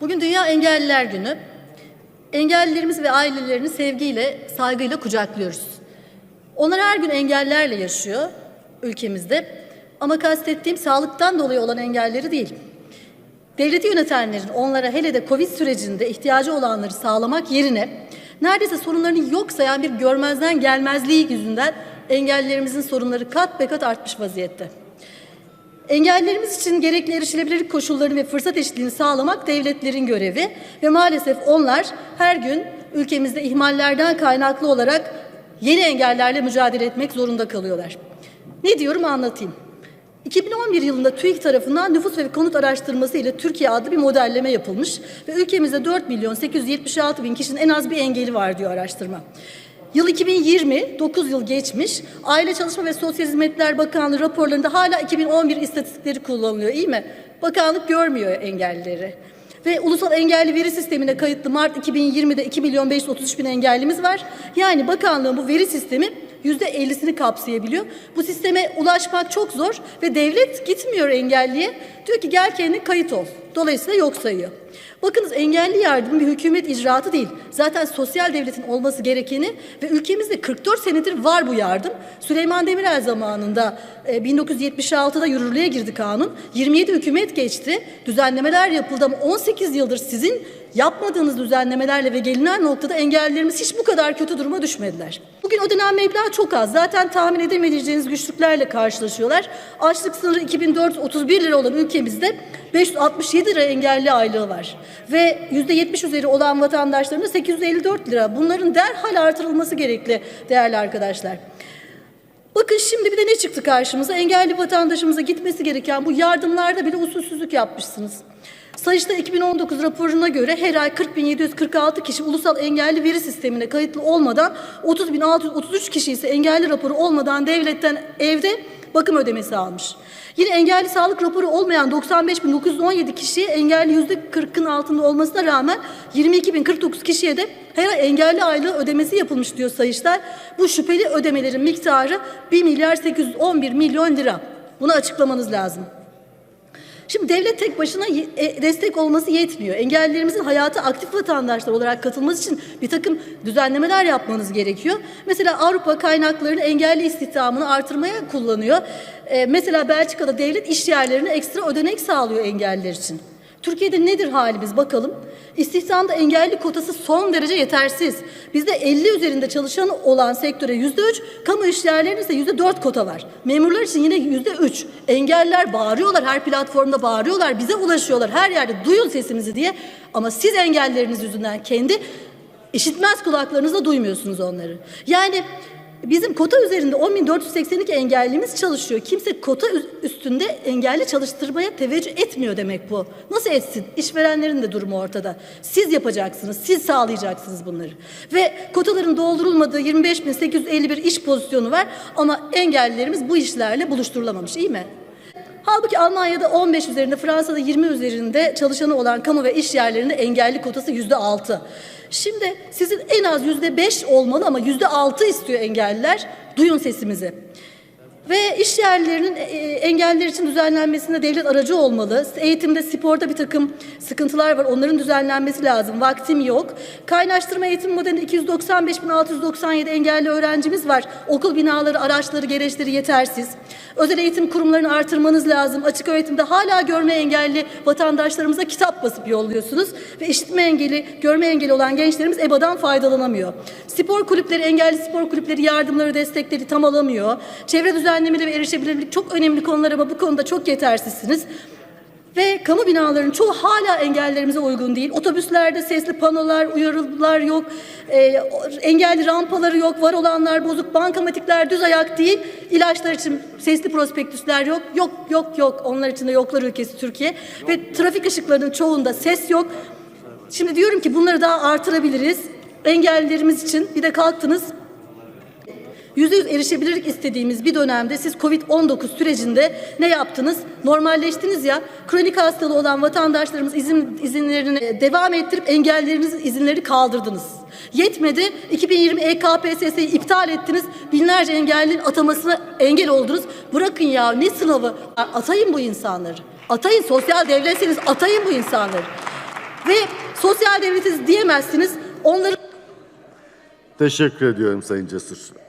Bugün Dünya Engelliler Günü. Engellilerimiz ve ailelerini sevgiyle, saygıyla kucaklıyoruz. Onlar her gün engellerle yaşıyor ülkemizde. Ama kastettiğim sağlıktan dolayı olan engelleri değil. Devleti yönetenlerin onlara hele de Covid sürecinde ihtiyacı olanları sağlamak yerine neredeyse sorunlarını yok sayan bir görmezden gelmezliği yüzünden engellilerimizin sorunları kat be kat artmış vaziyette. Engellilerimiz için gerekli erişilebilirlik koşullarını ve fırsat eşitliğini sağlamak devletlerin görevi ve maalesef onlar her gün ülkemizde ihmallerden kaynaklı olarak yeni engellerle mücadele etmek zorunda kalıyorlar. Ne diyorum anlatayım. 2011 yılında TÜİK tarafından nüfus ve konut araştırması ile Türkiye adlı bir modelleme yapılmış ve ülkemizde 4 milyon 876 bin kişinin en az bir engeli var diyor araştırma. Yıl 2020, 9 yıl geçmiş. Aile Çalışma ve Sosyal Hizmetler Bakanlığı raporlarında hala 2011 istatistikleri kullanılıyor, iyi mi? Bakanlık görmüyor engellileri. Ve Ulusal Engelli Veri Sistemi'ne kayıtlı Mart 2020'de 2 milyon 533 bin engellimiz var. Yani bakanlığın bu veri sistemi yüzde 50'sini kapsayabiliyor. Bu sisteme ulaşmak çok zor ve devlet gitmiyor engelliye. Diyor ki gel kendin kayıt ol. Dolayısıyla yok sayıyor. Bakınız engelli yardım bir hükümet icraatı değil. Zaten sosyal devletin olması gerekeni ve ülkemizde 44 senedir var bu yardım. Süleyman Demirel zamanında e, 1976'da yürürlüğe girdi kanun. 27 hükümet geçti. Düzenlemeler yapıldı ama 18 yıldır sizin yapmadığınız düzenlemelerle ve gelinen noktada engellilerimiz hiç bu kadar kötü duruma düşmediler. Bugün ödenen meblağ çok az. Zaten tahmin edemeyeceğiniz güçlüklerle karşılaşıyorlar. Açlık sınırı 2431 lira olan ülkemizde 567 lira engelli aylığı var. Ve %70 üzeri olan vatandaşların da 854 lira. Bunların derhal artırılması gerekli değerli arkadaşlar. Bakın şimdi bir de ne çıktı karşımıza? Engelli vatandaşımıza gitmesi gereken bu yardımlarda bile usulsüzlük yapmışsınız. Sayıştay 2019 raporuna göre her ay 40.746 kişi ulusal engelli veri sistemine kayıtlı olmadan 30.633 kişi ise engelli raporu olmadan devletten evde bakım ödemesi almış. Yine engelli sağlık raporu olmayan 95.917 kişiye engelli %40'ın altında olmasına rağmen 22.049 kişiye de her engelli aylığı ödemesi yapılmış diyor Sayıştay. Bu şüpheli ödemelerin miktarı 1 milyar 811 milyon lira. Bunu açıklamanız lazım. Şimdi devlet tek başına e, destek olması yetmiyor. Engellilerimizin hayata aktif vatandaşlar olarak katılması için bir takım düzenlemeler yapmanız gerekiyor. Mesela Avrupa kaynaklarını engelli istihdamını artırmaya kullanıyor. Ee, mesela Belçika'da devlet iş yerlerine ekstra ödenek sağlıyor engelliler için. Türkiye'de nedir halimiz bakalım. İstihdamda engelli kotası son derece yetersiz. Bizde 50 üzerinde çalışan olan sektöre yüzde üç, kamu işyerlerinde ise yüzde dört kota var. Memurlar için yine yüzde üç. Engelliler bağırıyorlar, her platformda bağırıyorlar, bize ulaşıyorlar, her yerde duyun sesimizi diye. Ama siz engelleriniz yüzünden kendi işitmez kulaklarınızla duymuyorsunuz onları. Yani Bizim kota üzerinde 10.482 engellimiz çalışıyor. Kimse kota üstünde engelli çalıştırmaya teveccüh etmiyor demek bu. Nasıl etsin? İşverenlerin de durumu ortada. Siz yapacaksınız, siz sağlayacaksınız bunları. Ve kotaların doldurulmadığı 25.851 iş pozisyonu var ama engellilerimiz bu işlerle buluşturulamamış, iyi mi? Halbuki Almanya'da 15 üzerinde, Fransa'da 20 üzerinde çalışanı olan kamu ve iş yerlerinde engelli kotası yüzde 6. Şimdi sizin en az yüzde 5 olmalı ama yüzde 6 istiyor engelliler. Duyun sesimizi. Ve iş yerlerinin e, engeller için düzenlenmesinde devlet aracı olmalı. Eğitimde, sporda bir takım sıkıntılar var. Onların düzenlenmesi lazım. Vaktim yok. Kaynaştırma eğitim modelinde 295.697 engelli öğrencimiz var. Okul binaları, araçları, gereçleri yetersiz. Özel eğitim kurumlarını artırmanız lazım. Açık öğretimde hala görme engelli vatandaşlarımıza kitap basıp yolluyorsunuz. Ve işitme engeli, görme engeli olan gençlerimiz EBA'dan faydalanamıyor. Spor kulüpleri, engelli spor kulüpleri yardımları, destekleri tam alamıyor. Çevre düzenlemeleri ve erişebilirlik çok önemli konular ama bu konuda çok yetersizsiniz. Ve kamu binalarının çoğu hala engellerimize uygun değil. Otobüslerde sesli panolar, uyarılar yok. E, engelli rampaları yok. Var olanlar bozuk. Bankamatikler düz ayak değil. İlaçlar için sesli prospektüsler yok. Yok, yok, yok. Onlar için de yoklar ülkesi Türkiye. Ve trafik ışıklarının çoğunda ses yok. Şimdi diyorum ki bunları daha artırabiliriz. Engellilerimiz için bir de kalktınız Yüzde yüz erişebilirlik istediğimiz bir dönemde siz Covid-19 sürecinde ne yaptınız? Normalleştiniz ya. Kronik hastalığı olan vatandaşlarımız izin izinlerini devam ettirip engellerinizin izinleri kaldırdınız. Yetmedi. 2020 EKPSS'yi iptal ettiniz. Binlerce engellinin atamasına engel oldunuz. Bırakın ya ne sınavı? Atayın bu insanları. Atayın sosyal devletseniz atayın bu insanları. ve sosyal devletiz diyemezsiniz. Onları Teşekkür ediyorum Sayın Cesur.